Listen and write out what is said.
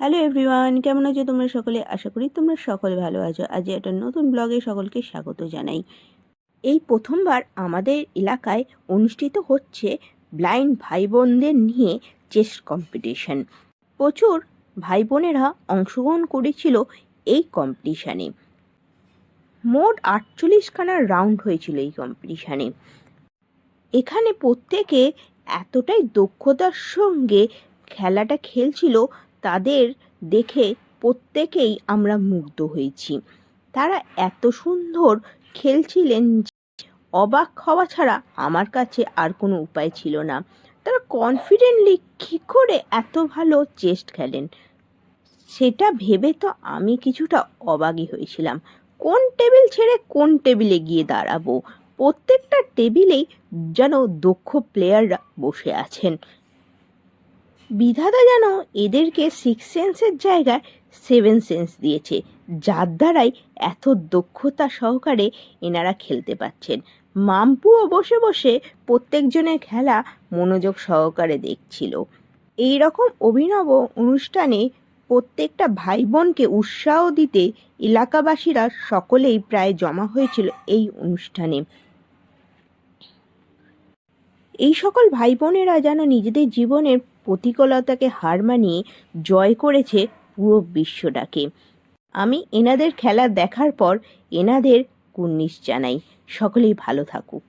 Hello everyone কেমন আছো তোমরা সকলে? আশা করি তোমরা সকলে ভালো আছো। আজ একটা নতুন ব্লগে সকলকে স্বাগত জানাই। এই প্রথমবার আমাদের এলাকায় অনুষ্ঠিত হচ্ছে ব্লাইন্ড ভাই বোনদের নিয়ে চেস কম্পিটিশন প্রচুর ভাই বোনেরা অংশগ্রহণ করেছিল এই কম্পিটিশানে মোট আটচল্লিশখানা রাউন্ড হয়েছিল এই কম্পিটিশানে এখানে প্রত্যেকে এতটাই দক্ষতার সঙ্গে খেলাটা খেলছিল তাদের দেখে প্রত্যেকেই আমরা মুগ্ধ হয়েছি। তারা এত সুন্দর খেলছিলেন অবাক হওয়া ছাড়া আমার কাছে আর কোনো উপায় ছিল না। তারা কনফিডেন্টলি কী করে এত ভালো চেস্ট খেলেন? সেটা ভেবে তো আমি কিছুটা অবাকই হয়েছিলাম। কোন টেবিল ছেড়ে কোন টেবিলে গিয়ে দাঁড়াবো? প্রত্যেকটা টেবিলেই যেন দক্ষ প্লেয়াররা বসে আছেন। বিধাতা যেন এদেরকে সিক্স সেন্সের জায়গায় সেভেন সেন্স দিয়েছে, যার দ্বারাই এত দক্ষতা সহকারে এনারা খেলতে পাচ্ছেন মাম্পুও বসে বসে প্রত্যেকজনের খেলা মনোযোগ সহকারে দেখছিল। এই রকম অভিনব অনুষ্ঠানে প্রত্যেকটা ভাই বোনকে উৎসাহ দিতে এলাকাবাসীরা সকলেই প্রায় জমা হয়েছিল এই অনুষ্ঠানে। এই সকল ভাই বোনেরা যেন নিজেদের জীবনের প্রতিকূলতাকে হার মানিয়ে জয় করেছে পুরো বিশ্বটাকে। আমি এনাদের খেলা দেখার পর এনাদের কুর্নিশ জানাই। সকলেই ভালো থাকুক।